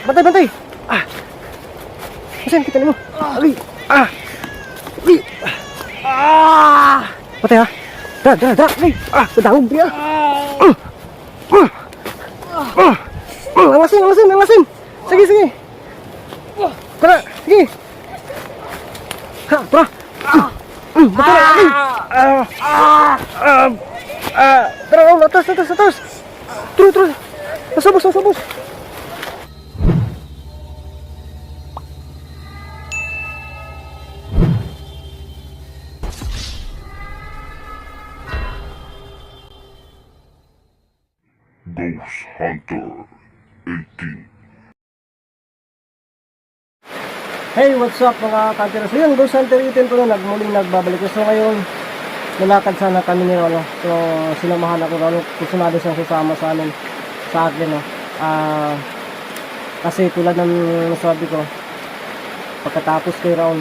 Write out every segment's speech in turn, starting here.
Bantay, bantay! Ah! Asan, kita mo? Ali! Ah! Ali! Ah! Bantay ha? Dra, dra, dra! Ali! Ah! Kadangog dia! Ah! Ah! Ah! Ah! Angasin, angasin, angasin! Sige, sige! Tara, sige! Ha, tara! Mm, Betul, Ali! Ah! Ah! Ah! Ah! Tara, oh, atas, atas, atas! Terus, terus! Nasabos, Ghost Hunter 18. Hey, what's up mga kanteros? So yun, Ghost Hunter 18 po na nagmuling nagbabalik. So ngayon, nalakad sana kami ni Rolo. So sinamahan ako Rolo. Na din siyang sasama sa amin, sa akin. No? Ah, kasi tulad ng nasabi ko, pagkatapos kay Raul,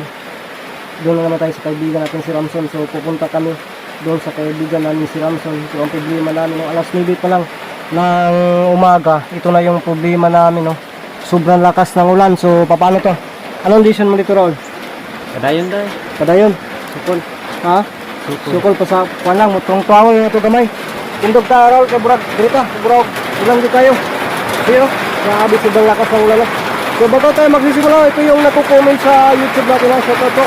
doon na naman tayo sa kaibigan natin si Ramson. So pupunta kami doon sa kaibigan namin si Ramson. So ang problema namin, alas 9 pa lang ng umaga, ito na yung problema namin. No? Sobrang lakas ng ulan. So paano to? Anong decision mo dito, Raul? Kadayon day. Padayon. Sukol. Ha? Sukol. Sukol pa sa panang mo tong tuwang yung ito gamay. Tindog ta Raul kay Burag. Dirita, Burag. Ulang di kayo. Pero, grabe sobrang lakas ng ulan. So bago tayo magsisimula, ito yung nakukomment sa YouTube natin ang shout out po.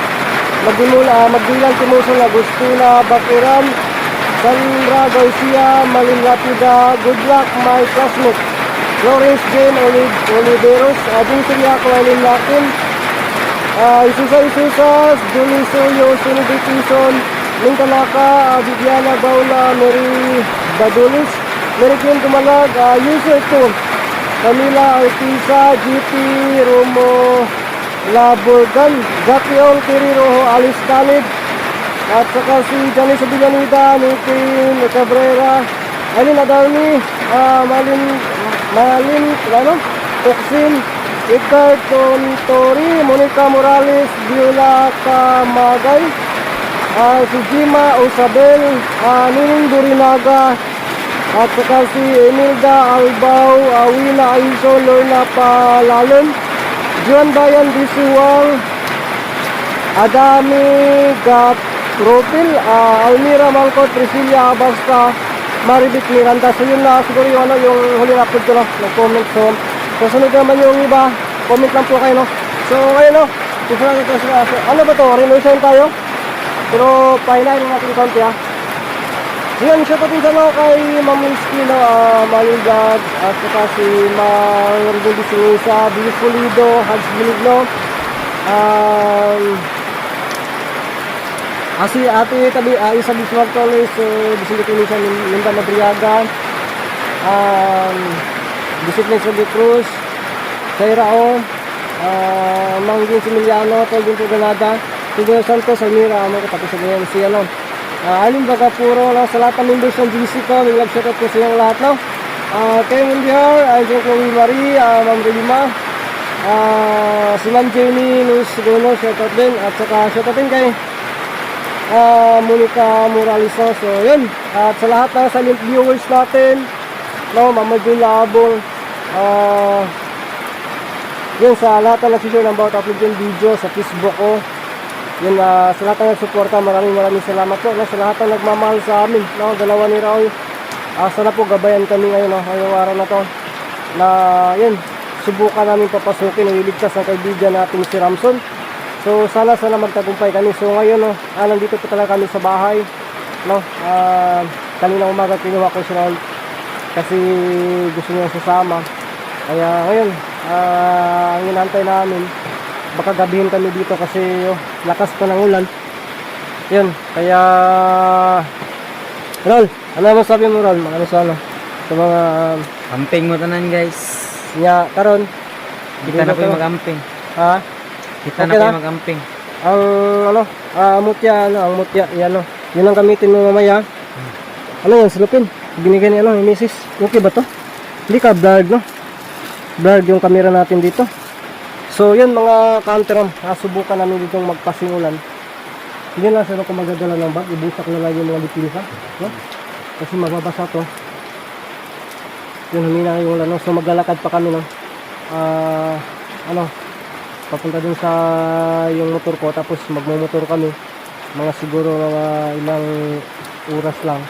Magdimula, magdilan Timoso na Agustina Bakiran, Sandra Garcia, Malin Lapida, good luck my classmate. Lawrence Jane Oliv Oliveros, Ading Siriaco, Alin Lakin, Ah, Isusa Isusas, Julie Soyo, Sunod Tison, uh, Viviana Baula, Mary Badulis, Mary Kim Tumalag, uh, User 2, Camila Artisa, GP Romo Laburgan, Zakiol Quiriroho, Alice Khalid, at saka si Janice Villanida, Nitin Cabrera, Alin Adarni, uh, Malin, Malin, ano? Tuksin, Edgar Tontori, Monica Morales, Viola Kamagay, ah, si Jima Osabel, uh, Nining Burinaga, at saka si Emilda Albao, uh, Wina Aiso, Lorna Palalon, Juan Bayan Bisuwang, Adami Gatropil, uh, Almira Malcot, Priscilla Abasta, Maribit Miranda. So yun na siguro yung, ano, yung huli na upload ko no, nag-comment. So, so sunod naman yung iba, comment lang po kayo no. So ngayon no, gusto natin ito sa, so, ano ba to, renovation tayo? Pero pahilahin natin konti ha. So yun, shout out din sa no, kay Ma'am Linsky no, uh, Malingad, at saka si Mang Rodolfo Sinusa, Bilis Pulido, Hags Biligno, um, Ah, si ate tabi uh, isa Bismarck College, so Vicente Tunisa, Linda Madriaga, um, Discipline Sobi Cruz, Sairao, uh, Manggin Similiano, Tolvin Puganada, Tugano Santos, Almira, ano ko tapos sa ganyan si ano, uh, Alin Bagapuro, no, sa lahat ng members ng GC ko, may love shoutout ko sa lahat, no, uh, Kay Mundiar, Angel Chloe Marie, uh, Ma'am Relima, uh, si Ma'am Jenny Luz Gono, shoutout din, at saka shoutout din kay ah Monica Morales no? So, yun. At sa lahat ng silent viewers natin, no, Mama June Labong, ah yun, sa lahat na nagsishare ng bawat upload yung video sa Facebook ko. Yun, ah, sa lahat na nagsuporta, maraming maraming salamat po. No? Sa lahat na nagmamahal sa amin, no? dalawa ni Raul. Ah, sana po gabayan kami ngayon, no? ngayong araw na to. Na, yun, subukan namin papasukin o iligtas ang kaibigan natin si Ramson. So sana sana magtagumpay kami. So ngayon no, ah, nandito po talaga kami sa bahay. No, ah, kanina umaga kinuha ko si Raul kasi gusto niya sasama. Kaya ngayon, ah, ang inantay namin, baka gabihin kami dito kasi oh, lakas pa ng ulan. Yun, kaya Rol, ano naman sabi mo Rol? Ano sa ano? Sa mga Camping mo tanan guys. niya karon Kita na ko yung mag-amping. ha? Kita Okay na? yung mag-amping. ang ano, ah, mutya, ano, ang mutya, yan, ano, yun ang gamitin mo mamaya. Ano yan, silupin? Binigay ni, ano, ni misis. Okay ba to? Hindi ka, blurred, no? Blurred yung camera natin dito. So, yun, mga counter, ah, subukan namin ditong magpasingulan. Hindi lang sila kung magdadala ng bag, ibusak na lang yung mga dipinsa, no? Kasi mababasa to. Yun, humina yung ulan, no? So, maglalakad pa kami, no? ah, ano, papunta dun sa yung motor ko tapos magmumotor kami. Mga siguro mga ilang oras lang.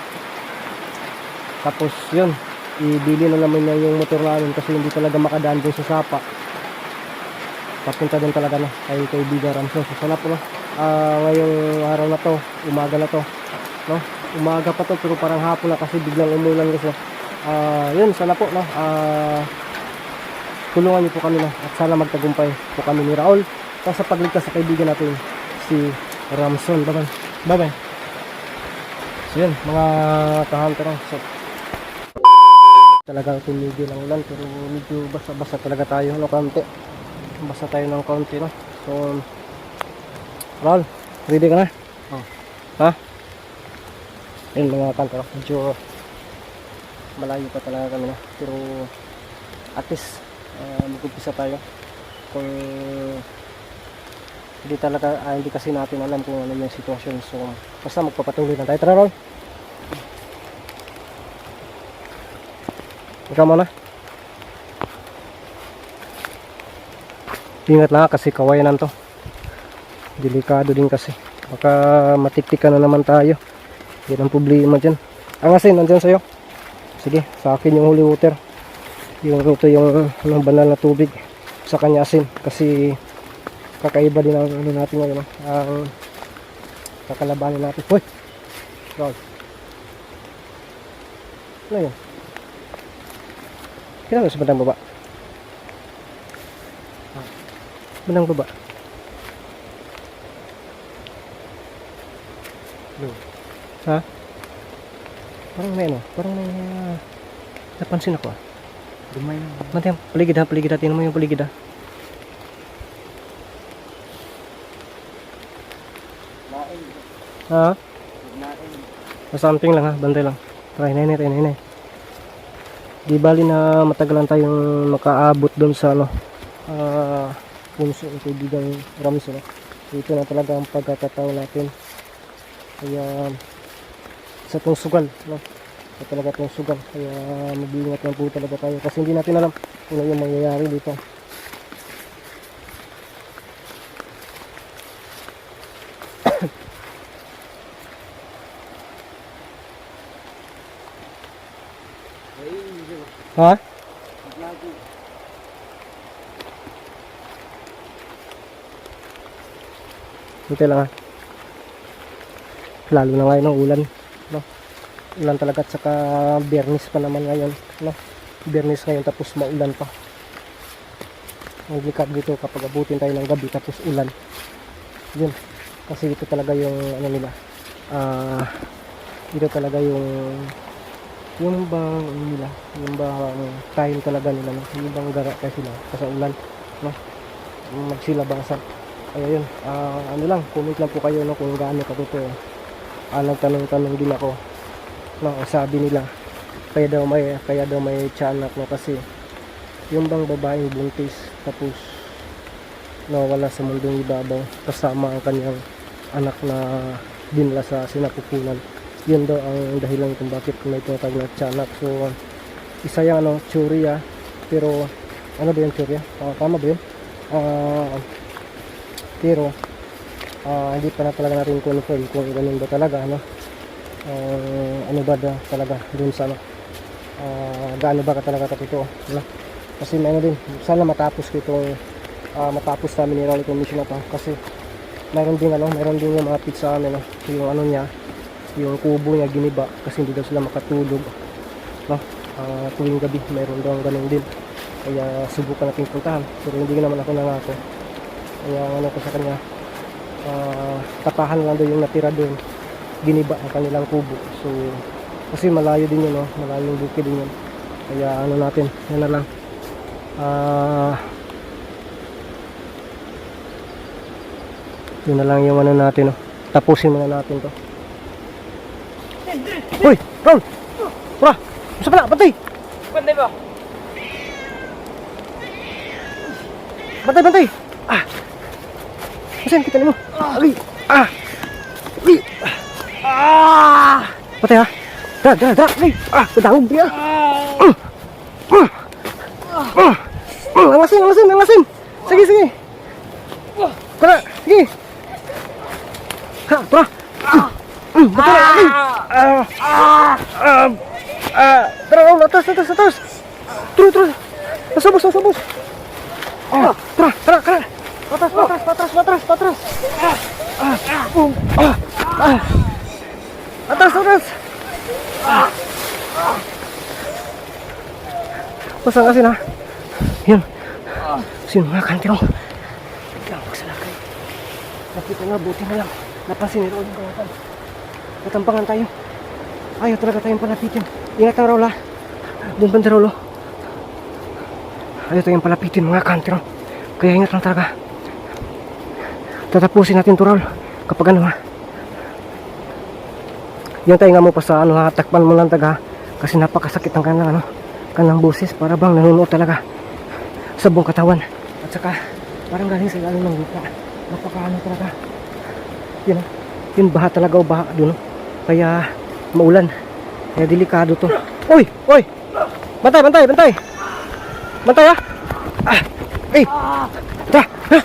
Tapos yun ibili na namin na yung motor namin kasi hindi talaga makadaan dun sa sapa. Papunta dun talaga na kay kaibigan Ramson so sana po no? Ah, ngayong araw na to umaga na to no? Umaga pa to pero parang hapon na kasi biglang umulan no Ah, yun sana po no? Ah, tulungan niyo po kami no at sana magtagumpay po kami ni Raul para sa pagligtas sa kaibigan natin si Ramson bye bye bye so yun mga kahunter no so talagang tumigil ang ulan pero medyo basa-basa talaga tayo no konti basa tayo ng konti no so Raul ready ka na? Oh. ha? yun mga kanto no? medyo malayo pa talaga kami no pero at least uh, mag-umpisa tayo. Kung hindi talaga ah, hindi kasi natin alam kung ano yung sitwasyon. So basta magpapatuloy na tayo. Tara Raul ikaw muna. Ingat lang kasi kawayanan to. Delikado din kasi. Baka matiktikan na naman tayo. Yan ang problema dyan. Ang asin nandyan sa'yo. Sige sa akin yung holy water yung ito yung ano, banal na tubig sa kanya asin. Kasi kakaiba din ang ano natin ngayon no? ang kakalabanin natin. Hoy Roll. ano yun? Kailan sa bandang baba. Bandang baba. Ha? Parang may ano parang may ah, napansin ako ah Dumay na. Mati, paligid ha, paligid ha. Tingnan mo yung paligid ha. Ha? Something lang ha, bantay lang. Try, nay, nay, nay, nay. Di bali na matagalan tayong makaabot doon sa ano, ah, punso ng kaibigan Rams. No? Ito na talaga ang pagkakataon natin. Kaya, sa itong sugal, no? Ito talaga itong sugal. Kaya, mag-iingat lang po talaga tayo. Kasi hindi natin alam kung ano yung mangyayari dito. Ha? Hintay lang ha. Lalo na ngayon ang ulan. Ulan talaga at saka biyernes pa naman ngayon. No? Biyernes ngayon tapos maulan pa. Ang likab dito kapag abutin tayo ng gabi tapos ulan. Yun. Kasi ito talaga yung ano nila. Ah, dito talaga yung yung bang ano nila, yung bang time talaga nila, no? yung bang gara kasi sila kasi ulan, no? Magsilabasan. Kaya yun, ah, ano lang, comment lang po kayo no, kung gaano katotoo. Ah, nagtanong-tanong din ako. No, sabi nila, kaya daw may, kaya daw may tiyanak no, kasi yung bang babaeng buntis, tapos nawala sa mundong ibabaw, kasama ang kanyang anak na dinala sa sinapupunan. Yun daw ang dahilan kung bakit may tinatawag na tiyanak. So isa yung ano tsurya pero ano ba yung tsurya Ah, tama ba yun? Ah, pero ah, hindi pa na talaga natin confirm kung ganun ba talaga ano Ah, ano ba da, talaga dun sa ano Ah, gaano ba ka talaga katotoo ano? kasi may ano din sana matapos ko itong ah, matapos namin ni Rally Commission na to kasi meron din ano meron din yung mga pizza amin no? yung ano niya yung kubo niya giniba kasi hindi daw sila makatulog no Ah, tuwing gabi mayroon daw ganun din kaya subukan natin puntahan pero hindi naman ako nangako kaya ano ko sa kanya ah, tapahan lang daw yung natira doon giniba ang kanilang kubo so kasi malayo din yun no malayo yung bukid din yun kaya ano natin yan na lang ah yun na lang yung ano natin no tapusin muna natin to Uy, Ron! Tara! Masa pala, patay! Bantay ba? Bantay, bantay! Ah! Masan kita mo? Ay! Ah! Ay! Ah! Patay ha? Dra, dra, dra! Ay! Ah! Padangog dia! Ah! Ah! Ah! Ah! Ang asin, ang asin, ang asin. Sige, sige. Tara, sige. Ha, tara. Mm, betul lagi. Ah, ah, ah, ah, tara, Raul, atas, atas, atas. Terus, terus. Pasabos, pasabos. Ah, tara, tara, tara. Patras, patras, patras, patras, patras. Ah, ah, um, ah, ah. Atas, atas. Pasang asin ha. Yun. Sino mga kantiro? Biglang magsalakay. Nakita nga, buti na lang. Napansin ni Raul yung kawatan. Natampangan tayo. Ayaw talaga tayong palapitin. Ingat ang Raul ha. Doon oh. Ayaw tayong palapitin mga kantiro. Kaya ingat lang talaga. Tatapusin natin to Raul. Kapag ano ha. Yan tayo nga mo pa sa ano ha. Takpan mo lang taga. Kasi napakasakit ng kanilang ano. Kanilang busis. Para bang nanunuot talaga. Sa buong katawan. At saka parang galing sa ilalim ng lupa. Napakaano talaga. Yun. Yun baha talaga o baha doon. Kaya maulan. Kaya delikado to. Uy! Uy! Bantay! Bantay! Bantay! Bantay ha! Ah! Eh! Tara! Ha!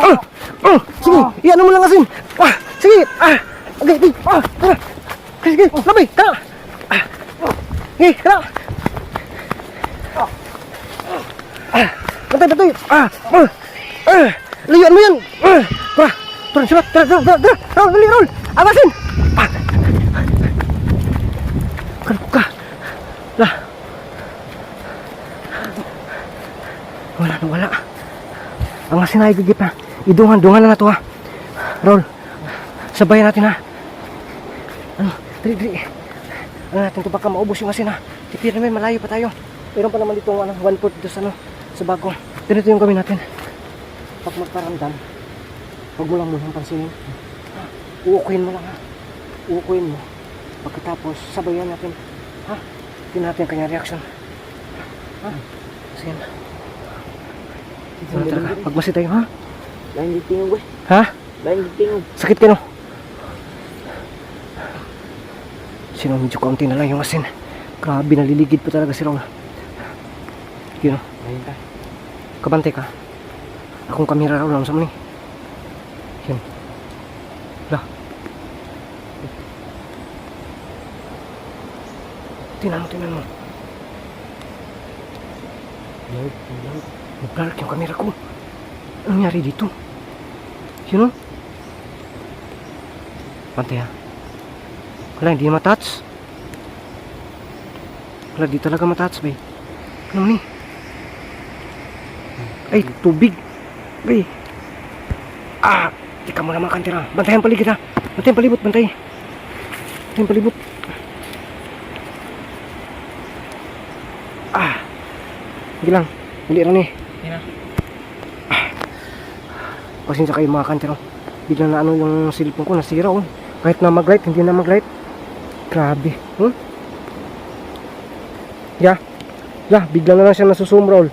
Ah! Ah! Sige! Iyan mo lang asin! Ah! Sige! Ah! Okay! Okay! Ah! Sige! Sige! Labay! Ah! Sige! Tara! Ah! Bantay! Bantay! Ah! Ah! Ah! Layuan mo yan! Ah! Tara! Tara! Sibat! Tara! Tara! Tara! Tara! Raul! Dali! Raul! Abasin! Ah! Kalpo ka! Lah! Wala na wala. Ang asin ay gigip na. Idungan, dungan na na to ha. Raul, sabayan natin ha. Dali, dali. Ano natin to baka maubos yung asin ha. Tipir naman, malayo pa tayo. Meron pa naman dito ano, one fourth dito sa, ano, sa bago. Ganito yung gawin natin. Pag magparamdam, huwag mo lang munang pansinin. Uukuin mo lang ha. Uukuin mo. Pagkatapos, sabayan natin. Ha? Tingnan natin ang kanyang reaction. Ha? Sige na. Ano talaga? Pagmasi tayo, ha? Lain di tingog gue. Ha? Lain di tingog. Sakit ka, no? Sino medyo kaunti na lang yung asin. Grabe, naliligid pa talaga si Raul. Yun, ka. Kabante ka. Akong kamera Raul, ano sa mani? Yun. Lah. Tinan mo, tinan mo. Nag-dark yung camera ko. Ano nangyari dito? Yun o. Pantay ha. Wala, hindi na matouch. Wala, di talaga matouch, bay. Ano ni? Ay, tubig. Bay. Ah! Tika mo naman kantira. Bantayan paligid ha. Bantayan palibot, bantay. Bantayan palibot. Ah! Sige lang. Dali lang eh. Ina. Pasensya kayo mga kantero. Bigla na ano yung cellphone ko nasira oh. Kahit na mag-light, hindi na mag-light. Grabe. Hmm? Yeah. Yeah, bigla na lang siya nasusum roll.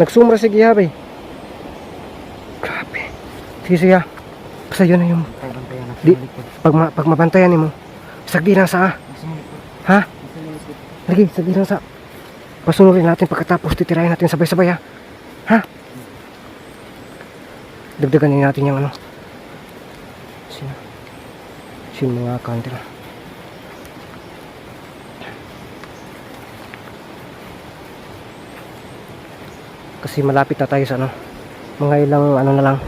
Nagsumra si Gihabe. Grabe. Sige ah. Basta yun na yung. Di. pag, ma, pag mabantayan mo. Sagdi lang sa ah. Ha? Lagi, sagdi lang sa. Pasunurin natin pagkatapos titirahin natin sabay-sabay ha. Ha? Dagdagan din natin yung ano. Sino mga kanter. Kasi malapit na tayo sa ano. Mga ilang ano na lang.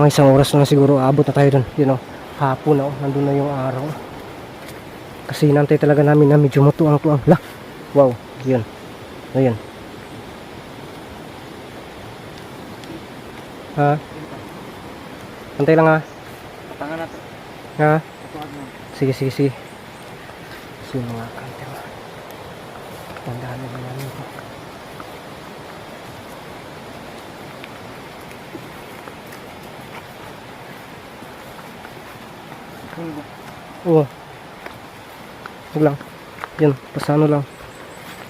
Mga isang oras na siguro aabot na tayo dun. You know, hapon na oh. Nandun na yung araw. Kasi inantay talaga namin na medyo matuang-tuang. Lah! Wow, yun. Ayun. Ha? Antay lang ha. Tangan na to. Ha? Sige, sige, sige. Sino mga kante mo? Tandaan na namin ito. Oo. Huwag lang. Yun, pasano lang.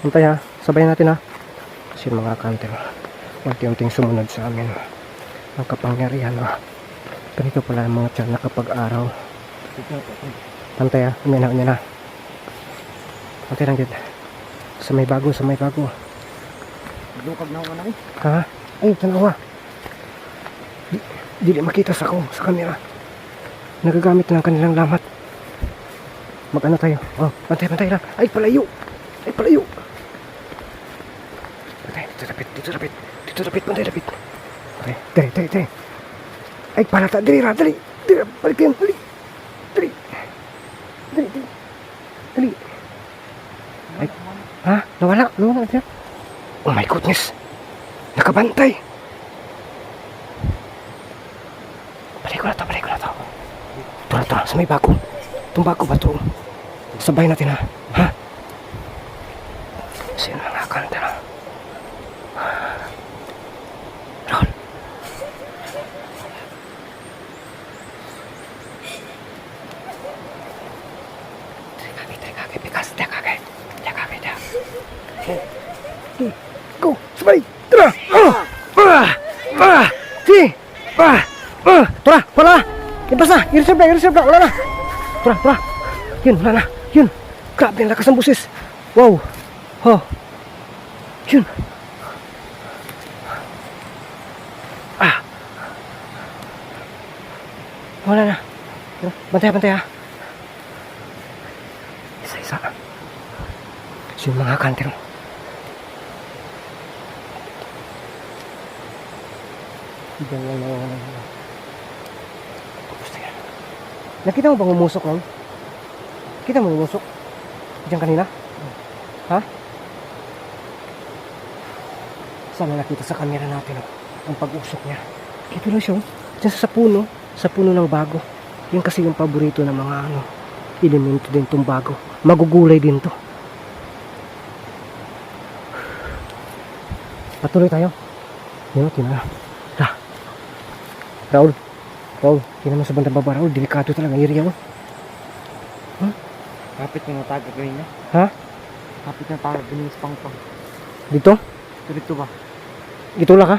Antay ha. Sabayan natin ha. Kasi mga kante mo. Unti-unting sumunod sa amin. Ang kapangyarihan ha. Ganito pala ang mga tiyan na kapag araw. Pantay ah, umina, umina. Pantay lang dyan. Sa may bago, sa may bago. Dukag na ako na eh. Ha? Ay, tanawa. Di, dili makita sa ko, sa camera. Nagagamit ng kanilang lamat. Mag-ano tayo? Oh, pantay, pantay lang. Ay, palayo! Ay, palayo! Pantay, dito lapit, dito lapit. Dito lapit, pantay lapit. Okay, dali, dali, dali. Ay, palata, dali ra, dali. Dali, balik yan, dali. Dali. Dali, dali. Dali. Ay, ha? Nawala, nawala siya. Oh my goodness. Nakabantay. Balik ko na to, balik ko na to. Na to, sa may bago. Itong bago ba to? Sabay natin ha. Ha? Sino mga kanta na? Sabay! Tara! Ah! Ah! Ah! Si! Ah! Ah! Tara! Wala! Ibas na! I-reserve na! I-reserve na! Wala na! Tara! Tara! Yun! Wala na! Yun! Grabe lakas ng busis! Wow! Oh! Yun! Ah! Wala na! Bantay! Bantay ha! Isa-isa! Yung mga kanter mo. Lang na yan. Nakita mo bang umusok lang? Kita mo umusok? Diyan kanina? Ha? Sana nakita sa camera natin oh, ang pag-usok niya. Ito lang siya oh. Sa puno. Sa puno ng bago. Yan kasi yung paborito ng mga ano. Elemento din tong bago. Magugulay din to. Patuloy tayo. Yan o, tina. Ah. Raul. Raul, tingnan mo sa bandang baba, Raul. Delikado talaga ang area mo. Kapit na nataga kanina. Ha? Kapit na taga kanina sa pangpang. Dito? Dito ba? Itulak ka?